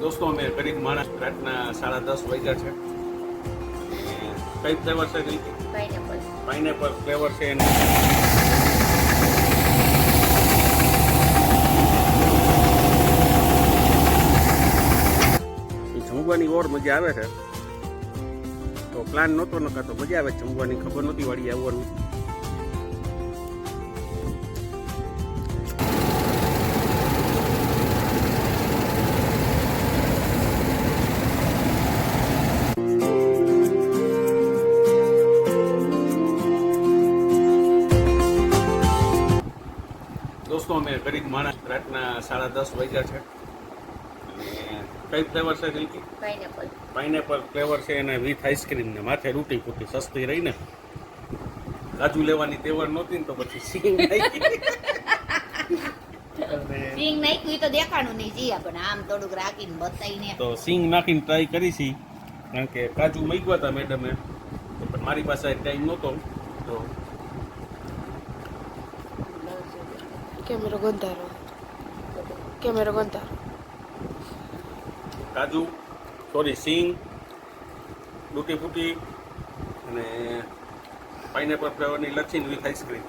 દોસ્તો અમે ગરીબ માણસ રાતના સાડા દસ વાગ્યા છે. કઈ ફ્લેવર છે પાઇનેપલ. ફ્લેવર છે એને. જમવાની ઓર મજા આવે છે. તો પ્લાન નહોતો નકા તો મજા આવે જમવાની ખબર નહોતી વાળી આવવાનું. દોસ્તો અમે ગરીબ માણસ રાતના સાડા દસ વાગ્યા છે. કઈ ફ્લેવર છે દિલકી? પાઇનેપલ પાઇનેપલ ફ્લેવર છે અને વિથ આઈસ્ક્રીમ ને માથે રૂટી પૂટી સસ્તી રહી ને. કાજુ લેવાની તેવર નહોતી ને તો પછી સિંગ સિંગ નાખ્યું તો દેખાણું નહીં જઈએ પણ આમ થોડુંક રાખીને બતાવીને. તો સિંગ નાખીને ટ્રાય કરી છી. કારણ કે કાજુ મૂક્યા હતા મેડમે પણ મારી પાસે ટાઈમ નહોતો. તો કેમેરો ગંધારો કેમેરો ગંધારો કાજુ સોરી સિંગ ડૂટી ફૂટી અને પાઇનેપલ ફ્લેવરની લચ્છી વિથ આઈસ્ક્રીમ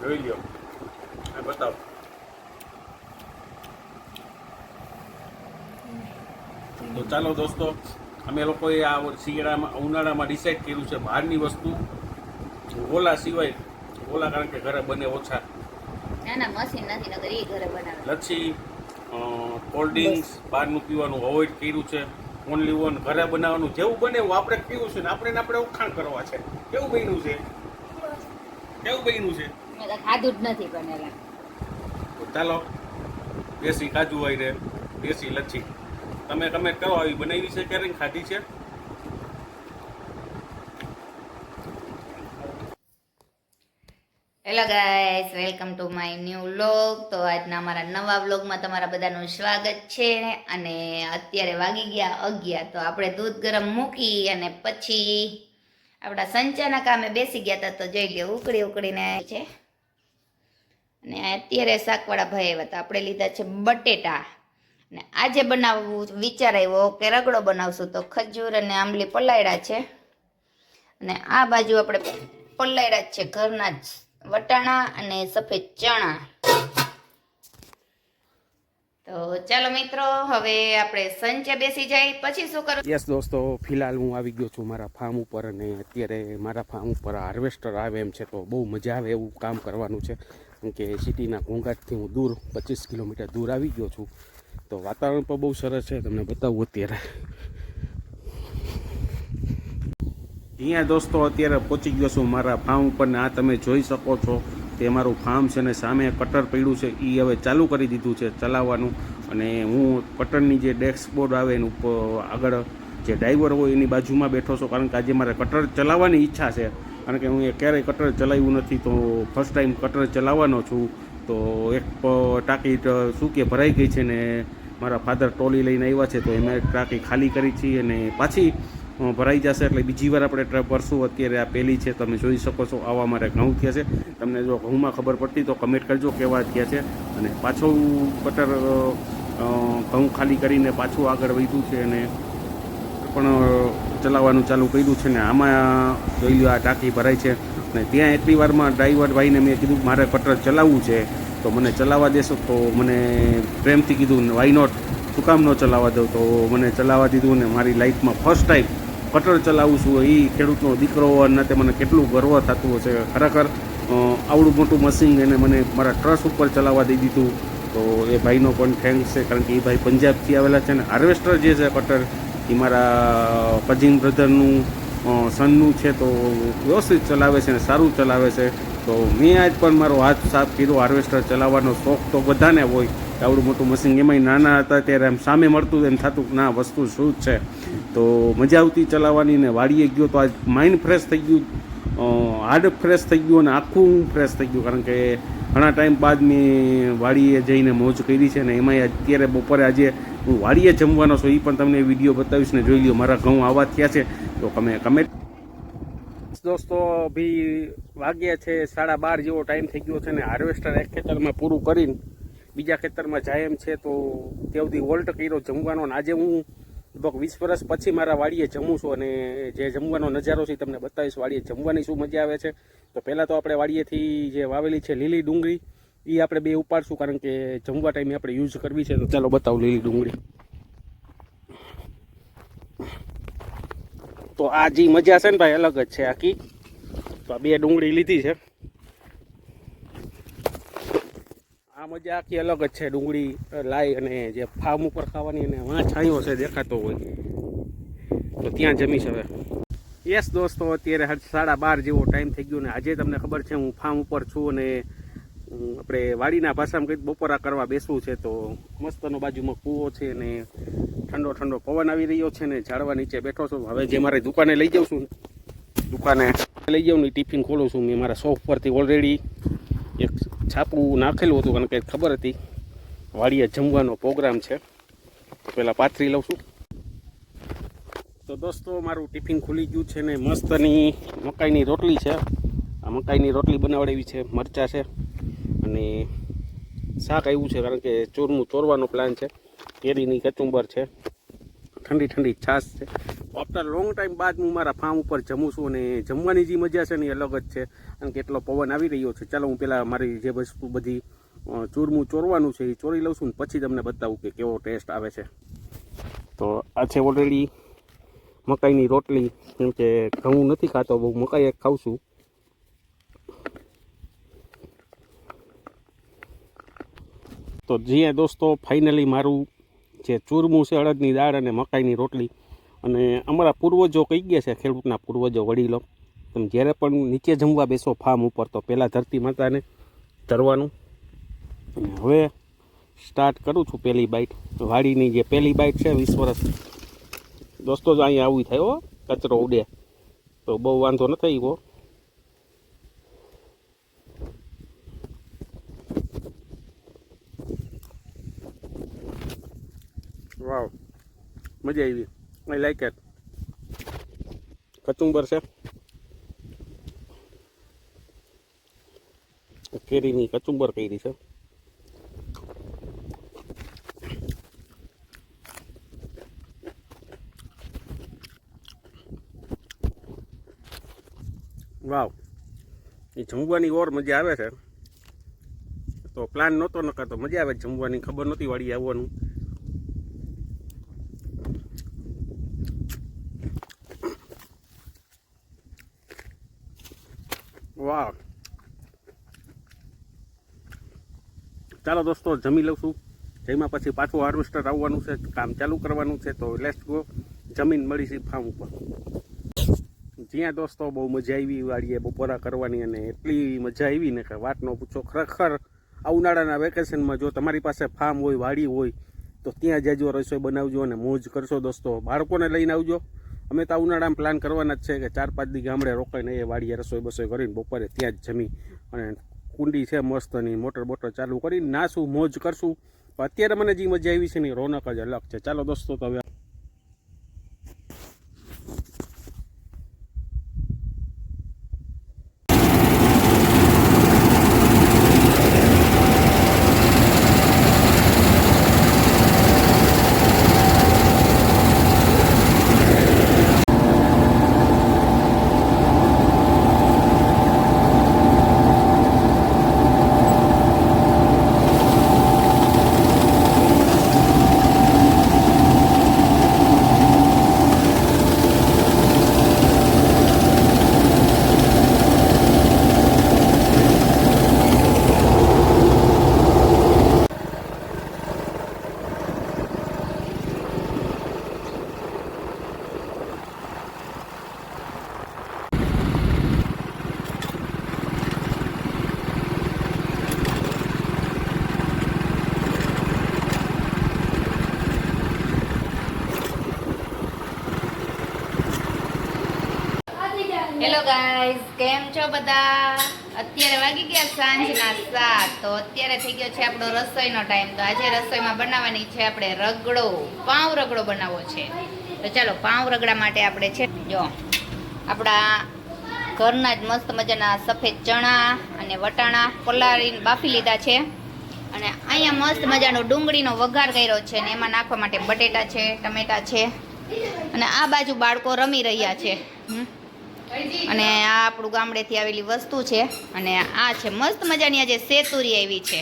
જોઈ લ્યો. એ બતાવો. તો ચાલો દોસ્તો, અમે લોકોએ આ શિયાળામાં, ઉનાળામાં ડિસાઈડ કર્યું છે બહારની વસ્તુ. ઓલા સિવાય ઓલા કારણ કે ઘરે બને ઓછા. ના ના મશીન નથી નગર એ ઘરે બનાવે. લચ્છી કોલ્ડ ડ્રિંક્સ બહારનું પીવાનું અવોઇડ કર્યું છે. ઓનલી વન ઘરે બનાવવાનું. જેવું બને એવું આપણે પીવું છે ને આપણે ને આપણે ઉખાણ કરવા છે. કેવું બન્યું છે? કેવું બન્યું છે? ખાધું જ નથી બનેલા ચાલો દેશી કાજુ હોય રે દેશી લચ્છી. તમે તમે કરો આવી બનાવી છે ક્યારે ખાધી છે? Hello guys welcome to my new vlog તો આજના અમારા નવા વ્લોગમાં તમારા બધાનું સ્વાગત છે. અને અત્યારે વાગી ગયા અગિયાર. તો આપણે દૂધ ગરમ મૂકી અને પછી આપણા સંચાના કામે બેસી ગયા હતા. તો જોઈ લે ઉકળી ઉકળીને છે. અને અત્યારે શાકવાળા ભાઈ આવ્યા હતા. આપણે લીધા છે બટેટા. અને આજે બનાવવું, વિચાર આવ્યો કે રગડો બનાવશું. તો ખજૂર અને આંબલી પલાયડા છે. અને આ બાજુ આપણે પલાયડા જ છે. ઘરના જ. વટાણા અને સફેદ ચણા. તો ચાલો મિત્રો, હવે આપણે સંચે બેસી જાય, પછી શું કરું? યસ દોસ્તો, ફિલહાલ હું આવી ગયો છું મારા ફાર્મ ઉપર અને અત્યારે મારા ફાર્મ ઉપર હાર્વેસ્ટર આવે એમ છે તો બહુ મજા આવે એવું કામ કરવાનું છે. કેમ કે સિટીના ઘોંઘાટથી હું દૂર, પચીસ કિલોમીટર દૂર આવી ગયો છું. તો વાતાવરણ પણ બહુ સરસ છે, તમને બતાવું અત્યારે. અહીંયા દોસ્તો અત્યારે પહોંચી ગયો છું મારા ફાર્મ ઉપર ને આ તમે જોઈ શકો છો તે મારું ફાર્મ છે ને સામે કટર પડ્યું છે. એ હવે ચાલુ કરી દીધું છે ચલાવવાનું. અને હું કટરની જે ડેસ્કબોર્ડ આવે એનું આગળ જે ડ્રાઈવર હોય એની બાજુમાં બેઠો છું. કારણ કે આજે મારે કટર ચલાવવાની ઈચ્છા છે. કારણ કે હું એ ક્યારેય કટર ચલાવ્યું નથી તો ફર્સ્ટ ટાઈમ કટર ચલાવવાનો છું. તો એક ટાંકી શું કે ભરાઈ ગઈ છે ને મારા ફાધર ટ્રોલી લઈને આવ્યા છે તો એમાં ટાંકી ખાલી કરી છે અને પાછી ભરાઈ જશે એટલે બીજી વાર આપણે ટ્રપ ભરશું. અત્યારે આ પહેલી છે, તમે જોઈ શકો છો, આવા મારે ઘઉં થયા છે. તમને જો ઘઉંમાં ખબર પડતી તો કમેન્ટ કરજો, કેવા થયા છે. અને પાછું કટર ઘઉં ખાલી કરીને પાછું આગળ વધ્યું છે અને પણ ચલાવવાનું ચાલુ કર્યું છે ને આમાં જોઈ લો આ ટાંકી ભરાય છે. અને ત્યાં એટલી વારમાં ડ્રાઈવર ભાઈને મેં કીધું, મારે કટર ચલાવવું છે, તો મને ચલાવવા દેશો. તો મને પ્રેમથી કીધું વાય નોટ શું કામ ન ચલાવવા દઉં. તો મને ચલાવવા દીધું ને મારી લાઈફમાં ફર્સ્ટ ટાઈમ કટર ચલાવું છું એ ખેડૂતનો દીકરો હોવાના નાતે મને કેટલું ગર્વ થતું હશે. ખરેખર આવડું મોટું મશીન એને મને મારા ટ્રસ્ટ ઉપર ચલાવવા દઈ દીધું. તો એ ભાઈનો પણ થેન્ક્સ છે, કારણ કે એ ભાઈ પંજાબથી આવેલા છે ને હાર્વેસ્ટર જે છે કટર એ મારા કઝિન બ્રધરનું સનનું છે, તો વ્યવસ્થિત ચલાવે છે ને સારું ચલાવે છે. તો મેં આજ પણ મારો હાથ સાફ કર્યો હાર્વેસ્ટર ચલાવવાનો શોખ તો બધાને હોય. આવડું મોટું મશીન એમાંય નાના હતા ત્યારે આમ સામે મળતું એમ થતું કે ના વસ્તુ શું છે? તો મજા આવતી ચલાવવાની ને વાડીએ ગયો તો આજ માઇન્ડ ફ્રેશ થઈ ગયું. હાર્ડ ફ્રેશ થઈ ગયું અને આખું ફ્રેશ થઈ ગયું. કારણ કે ઘણા ટાઈમ બાદ મેં વાડીએ જઈને મોજ કરી છે ને એમાંય અત્યારે બપોરે આજે હું વાડીએ જમવાનો છું. એ પણ તમને વીડિયો બતાવીશ ને જોઈ લો મારા ઘઉં આવા થયા છે. તો તમે કમેન્ટ દોસ્તો બી વાગ્યા છે, સાડા બાર જેવો ટાઈમ થઈ ગયો છે ને હાર્વેસ્ટર એક ખેતરમાં પૂરું કરીને બીજા ખેતરમાં જાય એમ છે તો તેવથી વોલ્ટ કર્યો જમવાનો આજે હું લગભગ વીસ વર્ષ પછી મારા વાડીએ જમું છું અને જે જમવાનો નજારો છે તમને બતાવીશ. વાડીએ જમવાની શું મજા આવે છે? તો પહેલાં તો આપણે વાડીએથી જે વાવેલી છે લીલી ડુંગળી એ આપણે બે ઉપાડશું કારણ કે જમવા ટાઈમે આપણે યુઝ કરવી છે. તો ચાલો બતાવું લીલી ડુંગળી. તો આ જે મજા છે ને ભાઈ, અલગ જ છે આખી. તો આ બે ડુંગળી લીધી છે. આ મજા આખી અલગ જ છે, ડુંગળી, લાઈ અને જે ફાર્મ ઉપર ખાવાની અને વાં છાંયો છે, દેખાતો હોય. તો ત્યાં જમીશ હવે. યસ દોસ્તો, અત્યારે સાડા બાર જેવો ટાઈમ થઈ ગયો ને આજે તમને ખબર છે હું ફાર્મ ઉપર છું અને આપણે વાડીના ભાષામાં કંઈક બપોરા કરવા બેસવું છે તો મસ્તનો બાજુમાં કૂવો છે ને ઠંડો ઠંડો પવન આવી રહ્યો છે ને ઝાડવા નીચે બેઠો છું. હવે જે મારે દુકાને લઈ જાઉં છું, દુકાને લઈ જાઉં ને ટિફિન ખોલું છું. મેં મારા શોપ પરથી ઓલરેડી એક છાપું નાખેલું હતું કારણ કે ખબર હતી. વાડીએ જમવાનો પ્રોગ્રામ છે. પહેલાં પાથરી લઉં છું. તો દોસ્તો, મારું ટિફિન ખુલી ગયું છે ને મસ્તની મકાઈની રોટલી છે. આ મકાઈની રોટલી બનાવડાવી છે, મરચાં છે. અને શાક આવ્યું છે, કારણ કે ચોરનું ચોરવાનો પ્લાન છે. કેરીની કચુંબર છે. ઠંડી ઠંડી છાશ છે. આફ્ટર લોંગ ટાઈમ બાદ હું મારા ફાર્મ ઉપર જમું છું અને જમવાની જે મજા છે ને એ અલગ જ છે. કારણ કે એટલો પવન આવી રહ્યો છે. ચાલો હું પહેલાં મારી જે વસ્તુ બધી ચૂરમું ચોરવાનું છે એ ચોરી લઉં છું ને પછી તમને બતાવું કે કેવો ટેસ્ટ આવે છે. તો આ છે ઓલરેડી મકાઈની રોટલી. કેમ કે ઘઉં નથી ખાતો, બહુ મકાઈ ખાઉં છું. તો જીએ દોસ્તો ફાઇનલી મારું જે ચૂરમું છે, અડદની દાળ અને મકાઈની રોટલી અને અમારા પૂર્વજો કહી ગયા છે, ખેડૂતના પૂર્વજો વડીલો, તમે જ્યારે પણ નીચે જમવા બેસો ફાર્મ ઉપર, તો પહેલાં ધરતી માતાને ધરવાનું. હવે સ્ટાર્ટ કરું છું પહેલી બાઇટ વાડીની જે પહેલી બાઇટ છે, વીસ વર્ષ દોસ્તો, જો અહીંયા આવું થયો કચરો ઉડે. તો બહુ વાંધો નથી થઈ વાવ. મજા આવી. આઈ લાઈક એટ કચુંબર છે. કેરીની કચુંબર કરી છે. વાવ. એ જમવાની ઓર મજા આવે છે. તો પ્લાન નહોતો નકર તો મજા આવે જમવાની. ખબર નહોતી વાળી આવવાનું. ચાલો દોસ્તો, જમી લઉં છું. જમ્યા પછી પાછું હાર્વેસ્ટર આવવાનું છે, કામ ચાલુ કરવાનું છે, તો લેટ્સ ગો જમીન મળી છે ફાર્મ ઉપર. જ્યાં દોસ્તો બહુ મજા આવી વાડીએ બપોરા કરવાની અને એટલી મજા આવી ને કે વાત ન પૂછો, ખરેખર આ ઉનાળાના વેકેશનમાં જો તમારી પાસે ફાર્મ હોય, વાડી હોય, તો ત્યાં જજો, રસોઈ બનાવજો અને મોજ કરશો દોસ્તો. બાળકોને લઈને આવજો. અમે તો ઉનાળામાં પ્લાન કરવાના જ છે કે ચાર પાંચ દી ગામડે રોકાઈને એ વાડીએ રસોઈ બસોઈ કરીને બપોરે ત્યાં જ જમી અને કુંડી છે મસ્તની મોટર બોટર ચાલુ કરી નાશું મોજ કરશું. અત્યારે મને જે મજા આવી છે ને રોનક જ અલગ છે. ચાલો દોસ્તો, તો હવે હેલો ગાઈઝ કેમ છો બધા? અત્યારે વાગી ગયા સાંજના સાત, તો અત્યારે થઈ ગયો છે આપણો રસોઈનો ટાઈમ તો આજે રસોઈમાં બનાવવાની છે આપણે રગડો, પાઉં રગડો બનાવવો છે. તો ચાલો, પાઉં રગડા માટે આપણે છે, જો, આપણા ઘરના જ મસ્ત મજાના સફેદ ચણા અને વટાણા પલાળીને બાફી લીધા છે. અને અહીંયા મસ્ત મજાનો ડુંગળીનો વઘાર કર્યો છે ને એમાં નાખવા માટે બટેટા છે, ટમેટા છે. અને આ બાજુ બાળકો રમી રહ્યા છે. હમ. અને આ આપણું ગામડેથી આવેલી વસ્તુ છે. અને આ છે મસ્ત મજાની આજે સેતુરી આવી છે.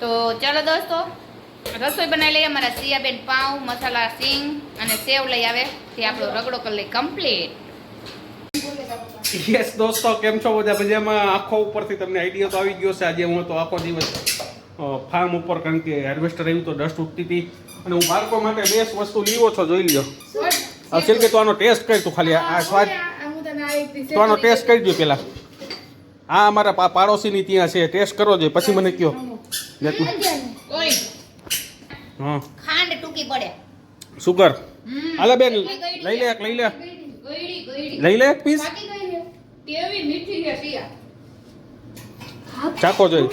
તો ચાલો દોસ્તો, રસોઈ બનાવી લઈએ. અમારા સિયાબેન પાઉં, મસાલા સિંગ અને સેવ લઈ આવે. તે આપણો રગડો કરી લઈ કમ્પ્લીટ યસ દોસ્તો, કેમ છો બધા? મજામાં? આખો ઉપરથી તમને આઈડિયા તો આવી ગયો છે. આજે હું તો આખો દિવસ ફાર્મ ઉપર કારણ કે હાર્વેસ્ટર આવ્યું તો ડસ્ટ ઉઠતી હતી. અને હું બાળકો માટે બેસ્ટ વસ્તુ લીવો છો જોઈ લ્યો. અસિલ કે તો આનો ટેસ્ટ કરી તું ખાલી આ સ્વાદ તો આનો ટેસ્ટ કરી દો પેલા. આ અમારા પા- પાડોશીની ત્યાં છે ટેસ્ટ કરો જોઈએ પછી મને કયો. લેતું. હા. ખાંડ ટૂંકી પડે. સુગર. હાલે બેન લઈ લે એક લઈ લે. લઈ લે એક પીસ ચાકો જોઈ.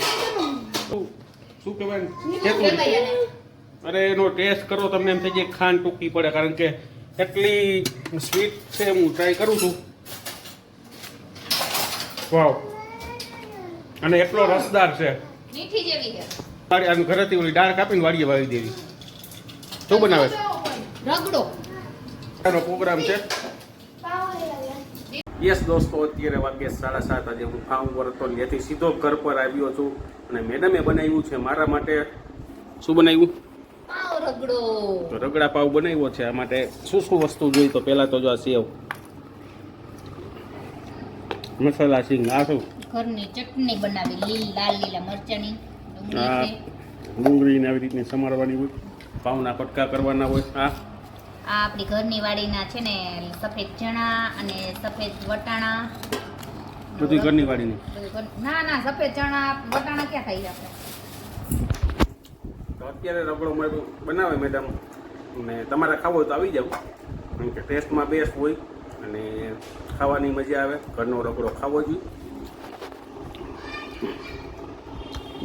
શું કહેવાય? ખેતું અરે એનો ટેસ્ટ કરો તમને એમ થઈ જાય ખાંડ ટૂંકી પડે કારણ કે એટલી સ્વીટ છે હું ટ્રાય કરું છું. વાવ. અને એટલો રસદાર છે. મીઠી જેવી છે. વાડી આમ ઘરેથી ઓલી દાળ કાપીને વાડીએ વાવી દેવી. શું બનાવે રગડો પ્રોગ્રામ છે. યસ દોસ્તો અત્યારે વાગે સાડા સાત આજે હું ફાર્મ ને ત્યાંથી સીધો ઘર પર આવ્યો છું અને મેડમે બનાવ્યું છે મારા માટે. શું બનાવ્યું? તો રગડા પાવ બનાવ્યો છે આ માટે. શું શું વસ્તુ જોઈ? તો પહેલાં તો જો આ સેવ. મસાલા સિંગ આ શું ઘરની ચટણી બનાવી લીલી લાલ લીલા મરચાની ડુંગળી આવી રીતની સમારવાની હોય પાવના કટકા કરવાના હોય. આ આ આપણી ઘરની વાડીના છે ને સફેદ ચણા અને સફેદ વટાણા. બધી ઘરની વાડીની? ના ના સફેદ ચણા વટાણા ક્યાં ખાઈએ આપણે? તો અત્યારે રગડો મારું બનાવે મેડમ અને તમારે ખાવો હોય તો આવી જાવ કારણ કે ટેસ્ટમાં બેસ્ટ હોય અને ખાવાની મજા આવે. ઘરનો રગડો ખાવો જોઈએ.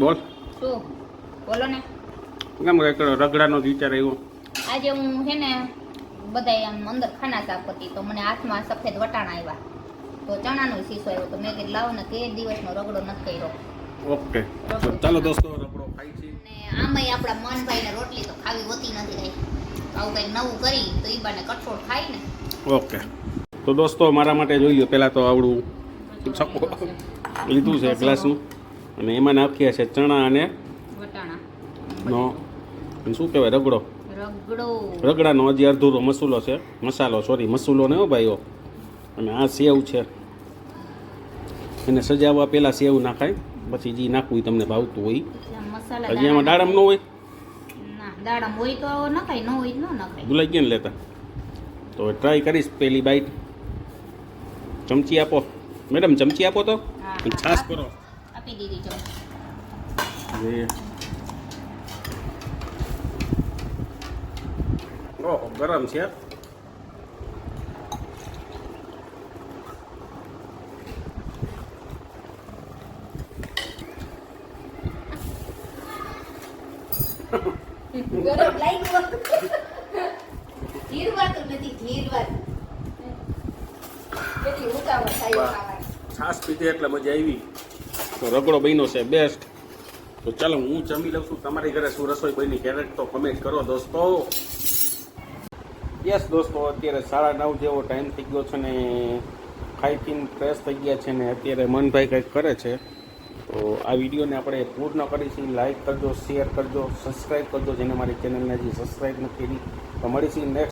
બોલ. શું? બોલો ને. કેમ રગડાનો જ વિચાર આવ્યો. આજે હું છે ને બધા આમ અંદર ખાના શાક હતી તો મને હાથમાં સફેદ વટાણા આવ્યા તો ચણાનો શીશો આવ્યો તો મેં કીધું લાવો ને કે દિવસનો રગડો નથી કર્યો. ઓકે. ચાલો દોસ્તો રગડો ખાઈ છે. ને આમાંય આપણા મનભાઈને રોટલી તો ખાવી હોતી નથી કઈ આવું કંઈક નવું કરી તો એ બાને કઠોળ ખાય ને. ઓકે. તો દોસ્તો મારા માટે જોઈ લો પહેલાં તો આવડું લીધું છે ગ્લાસનું. અને એમાં નાખ્યા છે ચણા અને વટાણા. નો. શું કહેવાય રગડો? રગડાનો હજી અડધો મસાલો છે. મસાલો સોરી મસાલો ને હો ભાઈઓ અને આ સેવ છે. એને સજાવવા પહેલાં સેવ નાખાય. પછી જે નાખવું તમને ભાવતું હોય. હજી આમાં દાડમ ન હોય? દાડમ હોય તો નખાય ન હોય ન નખાય. ભૂલાઈ ગયા ને લેતા. તો ટ્રાય કરીશ પહેલી બાઈટ ચમચી આપો. મેડમ ચમચી આપો તો? છાશ કરો. આપી દીધી ચમ ઓહો ગરમ છે. ગરમ લાગ્યું જીરવાતું નથી જીરવાતું. કેટલી ઉતાવળ થાય છાશ પીધી એટલે મજા આવી. તો રગડો બન્યો છે બેસ્ટ તો ચાલો હું જમી લઉં છું. તમારી ઘરે શું રસોઈ બની? ક્યારેક તો કમેન્ટ કરો દોસ્તો. યસ દોસ્તો, અત્યારે સાડા નવ જેવો ટાઈમ થઈ ગયો છે ને ખાઈ પીને ફ્રેશ થઈ ગયા છે ને અત્યારે મનભાઈ કંઈક કરે છે. તો આ વિડીયોને આપણે પૂર્ણ કરીશું લાઈક કરજો શેર કરજો સબસ્ક્રાઈબ કરજો, જેને મારી ચેનલને હજી સબસ્ક્રાઈબ નથી કરી, તો મળીશું નેક્સ્ટ